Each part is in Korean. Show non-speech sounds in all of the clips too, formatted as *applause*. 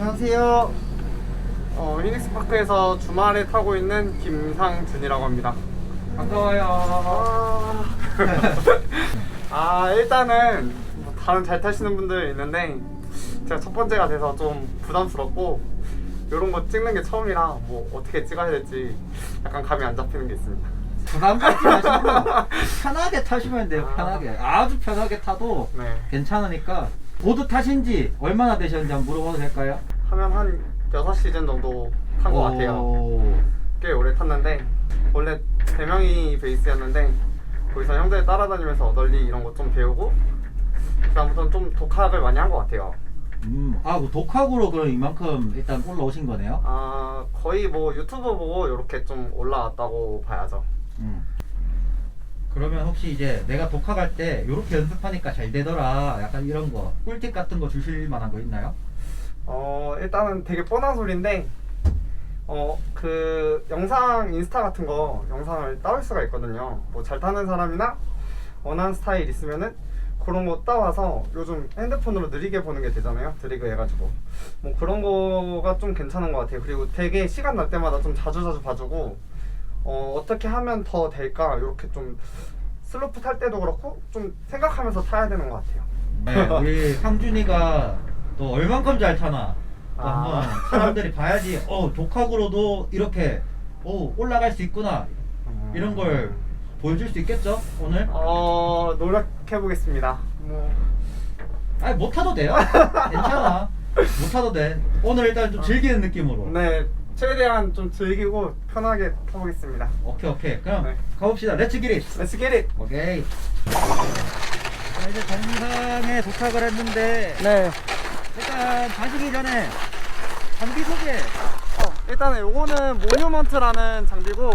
안녕하세요. 어, 히닉스 파크에서 주말에 타고 있는 김상준이라고 합니다. 반가워요. 아, *laughs* 아, 일단은 뭐 다른 잘 타시는 분들 있는데 제가 첫 번째가 돼서 좀 부담스럽고 이런 거 찍는 게 처음이라 뭐 어떻게 찍어야 될지 약간 감이 안 잡히는 게 있습니다. 부담 갖지 마시고 *laughs* 편하게 타시면 돼요. 아. 편하게. 아주 편하게 타도 네. 괜찮으니까 보드 타신 지 얼마나 되셨는지 한번 물어봐도 될까요? 하면 한 6시즌 정도 탄 것 같아요. 오. 꽤 오래 탔는데 원래 대명이 베이스였는데 거기서 형들 따라다니면서 어덜리 이런 거 좀 배우고 그다음부터는 좀 독학을 많이 한 것 같아요. 음, 아, 그 독학으로 그럼 이만큼 일단 올라오신 거네요. 아 거의 뭐 유튜브 보고 이렇게 좀 올라왔다고 봐야죠. 음. 그러면 혹시 이제 내가 독학할 때 이렇게 연습하니까 잘 되더라. 약간 이런 거 꿀팁 같은 거 주실 만한 거 있나요? 어 일단은 되게 뻔한 소리인데 어 그 영상 인스타 같은 거 영상을 따올 수가 있거든요. 뭐 잘 타는 사람이나 원하는 스타일 있으면은 그런 거 따와서 요즘 핸드폰으로 느리게 보는 게 되잖아요. 드리그 해가지고 뭐 그런 거가 좀 괜찮은 것 같아요. 그리고 되게 시간 날 때마다 좀 자주 자주 봐주고 어 어떻게 하면 더 될까? 이렇게 좀 슬로프 탈 때도 그렇고 좀 생각하면서 타야 되는 것 같아요. 네, 우리 *laughs* 상준이가 또 얼만큼 잘 타나 또 아. 한번 사람들이 봐야지. 어 독학으로도 이렇게 오 올라갈 수 있구나. 이런 걸 보여줄 수 있겠죠 오늘? 어 노력해 보겠습니다. 뭐. 아니 못 타도 돼요. 괜찮아. 못 타도 돼. 오늘 일단 좀 즐기는 느낌으로. 네, 최대한 좀 즐기고 편하게 타보겠습니다. 오케이 오케이 그럼 네. 가봅시다 렛츠 기릿 Let's get it. 오케이 자 이제 정상에 도착을 했는데 네. 일단 가시기 전에 장비 소개 어, 일단은 요거는 모뉴먼트라는 장비고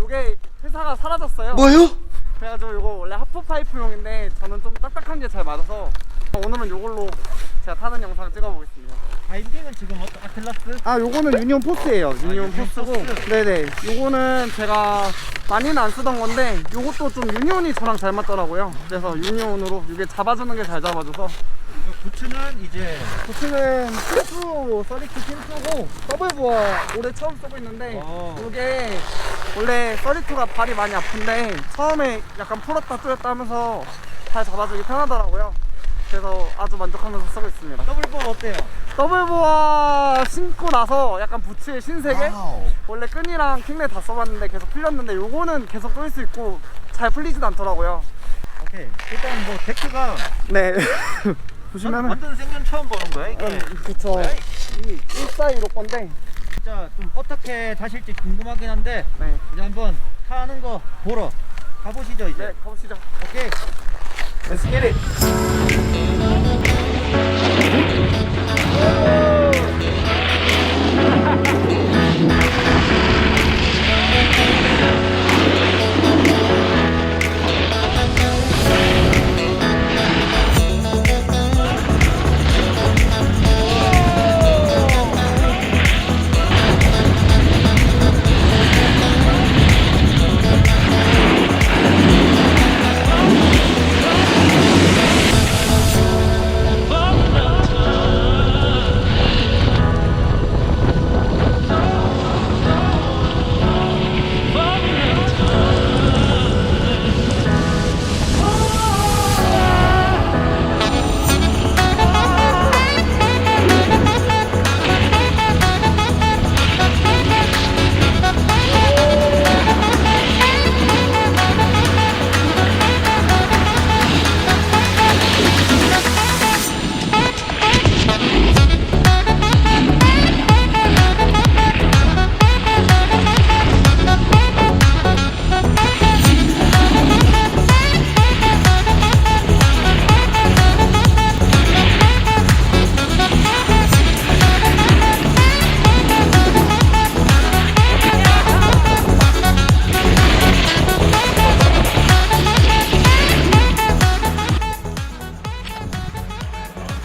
요게 회사가 사라졌어요. 뭐요? 그래가지고 요거 원래 하프 파이프용인데 저는 좀 딱딱한 게 잘 맞아서 오늘은 요걸로 제가 타는 영상 찍어보겠습니다. 바인딩은 지금 어떤 아틀라스? 아 요거는 유니온 포스예요 유니온 유니온 포스고 포스. 네네 요거는 제가 많이는 안 쓰던 건데 요것도 좀 유니온이 저랑 잘 맞더라고요 그래서 유니온으로 이게 잡아주는 게 잘 잡아줘서 부츠는 이제 부츠는 필수 서리키 필수고 더블보어 올해 처음 쓰고 있는데 어. 이게 원래 서리투가 발이 많이 아픈데 처음에 약간 풀었다 뚫었다 하면서 잘 잡아주기 편하더라고요 그래서 아주 만족하면서 쓰고 있습니다 더블볼 어때요? 더블보아 신고 나서 약간 부츠의 신세계. 원래 끈이랑 킹레 다 써봤는데 계속 풀렸는데 요거는 계속 뚫릴 수 있고 잘 풀리진 않더라고요. 오케이. 일단 뭐 데크가 네. *laughs* 보시면은 완전 생전 처음 보는 거야 이게? 음, 그쵸. 이. 141호 건데. 진짜 좀 어떻게 타실지 궁금하긴 한데 네, 이제 한번 타는 거 보러 가보시죠 이제. 네 가보시죠. 오케이. Let's get it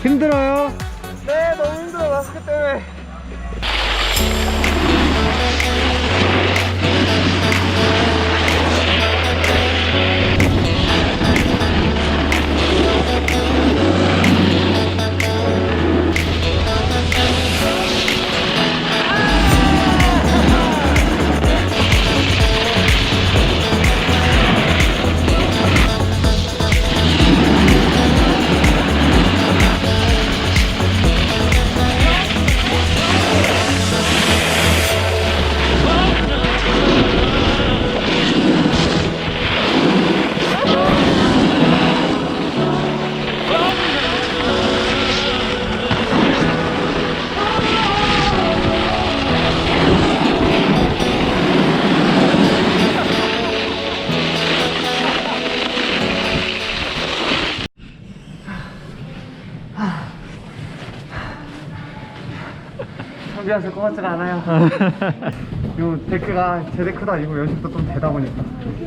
힘들어요? 네 너무 힘들어 마스크 때문에 준비하실 것 같지가 않아요. *laughs* 요 데크가 제 데크도 아니고 연습도 좀 되다 보니까.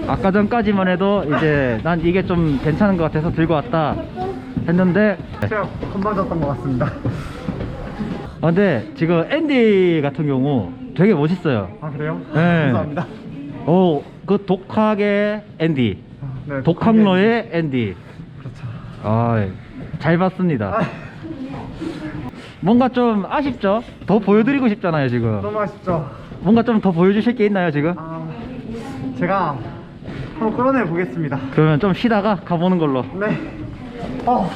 아까 전까지만 해도 이제 난 이게 좀 괜찮은 것 같아서 들고 왔다 했는데 제가 건방졌던 것 같습니다. 아, 근데 지금 앤디 같은 경우 되게 멋있어요. 아 그래요? 네. 감사합니다. 오, 그 독학의 앤디, 네, 독학로의 앤디. 그렇죠. 아, 잘 봤습니다. 아, 뭔가 좀 아쉽죠? 더 보여드리고 싶잖아요, 지금. 너무 아쉽죠. 뭔가 좀 더 보여주실 게 있나요, 지금? 아, 제가 한번 끌어내 보겠습니다. 그러면 좀 쉬다가 가보는 걸로. 네. 어,